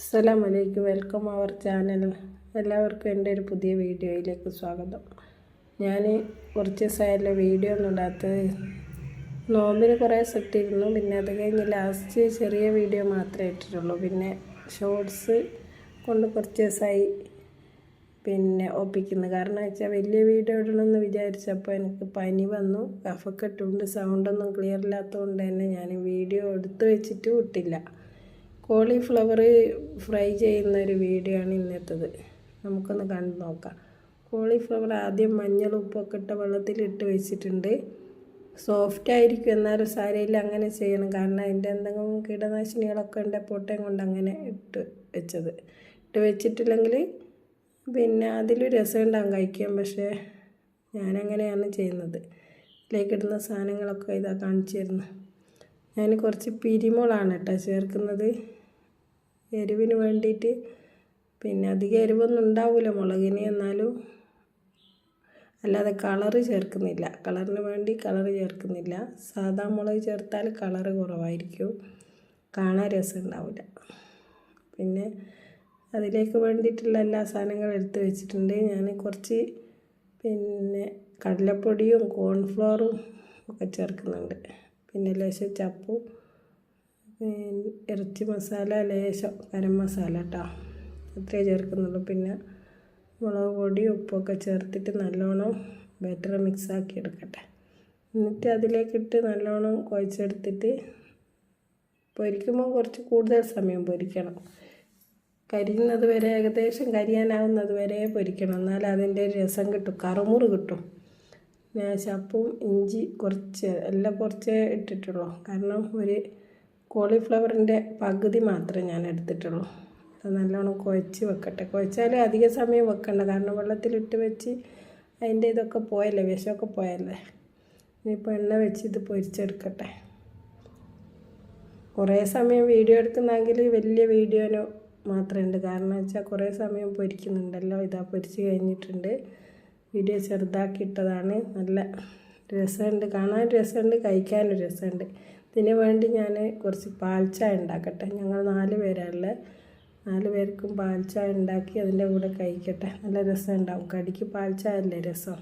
അസ്സലാം വലൈക്കും welcome our channel എല്ലാവർക്കും എന്റെ ഒരു പുതിയ വീഡിയോയിലേക്ക് സ്വാഗതം. ഞാൻ കുറച്ച് ദിവസമായല്ലോ വീഡിയോ ഒന്നും ഇടാത്തത്. നോമ്പിന് കുറേ ഇട്ടിരുന്നു പിന്നെ അത് കഴിഞ്ഞ് ലാസ്റ്റ് ചെറിയ വീഡിയോ മാത്രമേ ഇട്ടിട്ടുള്ളൂ. പിന്നെ ഷോർട്സ് കൊണ്ട് കുറച്ച് ദിവസമായി പിന്നെ ഒപ്പിക്കുന്നു. കാരണം വെച്ചാൽ വലിയ വീഡിയോ ഇടണമെന്ന് വിചാരിച്ചപ്പോൾ എനിക്ക് പനി വന്നു. കഫക്കെട്ടുണ്ട് സൗണ്ടൊന്നും ക്ലിയർ ഇല്ലാത്തതുകൊണ്ട് തന്നെ ഞാൻ വീഡിയോ എടുത്തു വെച്ചിട്ട് വിട്ടില്ല കോളിഫ്ലവർ ഫ്രൈ ചെയ്യുന്ന ഒരു വീഡിയോ ആണ് ഇന്നത്തേത്. നമുക്കൊന്ന് കണ്ടു നോക്കാം. കോളിഫ്ലവർ ആദ്യം മഞ്ഞൾ ഉപ്പൊക്കെ ഇട്ട വെള്ളത്തിൽ ഇട്ട് വെച്ചിട്ടുണ്ട്. സോഫ്റ്റ് ആയിരിക്കും. എന്നാലും സാരയിൽ അങ്ങനെ ചെയ്യണം. കാരണം അതിന്റെ എന്തെങ്കിലും കീടനാശിനികളൊക്കെ ഉണ്ട് പൊട്ടയും കൊണ്ട് അങ്ങനെ ഇട്ട് വെച്ചത്. ഇട്ട് വെച്ചിട്ടില്ലെങ്കിൽ പിന്നെ അതിൽ രസം ഉണ്ടാകും കഴിക്കാൻ. പക്ഷേ ഞാനങ്ങനെയാണ് ചെയ്യുന്നത്. ഇതിലേക്കിടുന്ന സാധനങ്ങളൊക്കെ ഇതാ കാണിച്ചു തരുന്നത് ഞാൻ കുറച്ച് പിരിമുളാണ് കേട്ടോ ചേർക്കുന്നത്. എരിവിന് വേണ്ടിയിട്ട്. പിന്നെ അധികം എരിവൊന്നും ഉണ്ടാവില്ല മുളകിന് എന്നാലും അല്ലാതെ കളറ് ചേർക്കുന്നില്ല. കളറിന് വേണ്ടി കളറ് ചേർക്കുന്നില്ല. സാധാ മുളക് ചേർത്താൽ കളറ് കുറവായിരിക്കും. കാണാൻ രസം ഉണ്ടാവില്ല. പിന്നെ അതിലേക്ക് വേണ്ടിയിട്ടുള്ള എല്ലാ സാധനങ്ങളും എടുത്ത് വെച്ചിട്ടുണ്ട്. ഞാൻ കുറച്ച് പിന്നെ കടലപ്പൊടിയും കോൺഫ്ലോറും ഒക്കെ ചേർക്കുന്നുണ്ട്. പിന്നെ ലേശം ചപ്പും ഇറച്ചി മസാല ലേശം ഗരം മസാല കേട്ടോ അത്രേ ചേർക്കുന്നുള്ളൂ. പിന്നെ മുളക് പൊടി ഉപ്പൊക്കെ ചേർത്തിട്ട് നല്ലോണം ബാറ്റർ മിക്സാക്കി എടുക്കട്ടെ. എന്നിട്ട് അതിലേക്കിട്ട് നല്ലോണം കുഴച്ചെടുത്തിട്ട് പൊരിക്കുമ്പോൾ കുറച്ച് കൂടുതൽ സമയം പൊരിക്കണം. കരിയുന്നത് വരെ ഏകദേശം കരിയാനാവുന്നത് വരെ പൊരിക്കണം. എന്നാൽ അതിന്റെ രസം കിട്ടും. കറുമുറ് കിട്ടും. ഞാൻ ചപ്പും ഇഞ്ചി കുറച്ച് എല്ലാം കുറച്ച് ഇട്ടിട്ടുള്ളൂ. കാരണം ഒരു കോളിഫ്ലവറിന്റെ പകുതി മാത്രമേ ഞാൻ എടുത്തിട്ടുള്ളൂ. അത് നല്ലോണം കുഴച്ച് വെക്കട്ടെ. കുഴച്ചാൽ അധിക സമയം വെക്കണ്ട. കാരണം വെള്ളത്തിലിട്ട് വെച്ച് അതിന്റെ ഇതൊക്കെ പോയല്ലേ വിഷമൊക്കെ പോയല്ലേ. ഇനിയിപ്പോൾ എണ്ണ വെച്ച് ഇത് പൊരിച്ചെടുക്കട്ടെ. കുറേ സമയം വീഡിയോ എടുക്കുന്നെങ്കിൽ വലിയ വീഡിയോന് മാത്രമേ ഉണ്ട്. കാരണം വെച്ചാൽ കുറേ സമയം പൊരിക്കുന്നുണ്ടല്ലോ. ഇതാ പൊരിച്ച് കഴിഞ്ഞിട്ടുണ്ട്. വീഡിയോ ചെറുതാക്കിയിട്ടതാണ് നല്ല രസമുണ്ട്. കാണാൻ രസമുണ്ട് കഴിക്കാനും രസമുണ്ട്. ഇതിന് വേണ്ടി ഞാൻ കുറച്ച് പാൽച്ചായ ഉണ്ടാക്കട്ടെ. ഞങ്ങൾ നാല് പേരാണുള്ളത് നാല് പേർക്കും പാൽച്ചായ ഉണ്ടാക്കി അതിന്റെ കൂടെ കഴിക്കട്ടെ. നല്ല രസം ഉണ്ടാവും കടിക്ക് പാൽച്ചായ അല്ലേ രസം?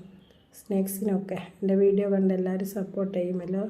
സ്നാക്സിനൊക്കെ. എന്റെ വീഡിയോ കണ്ട് എല്ലാവരും സപ്പോർട്ട് ചെയ്യുമല്ലോ.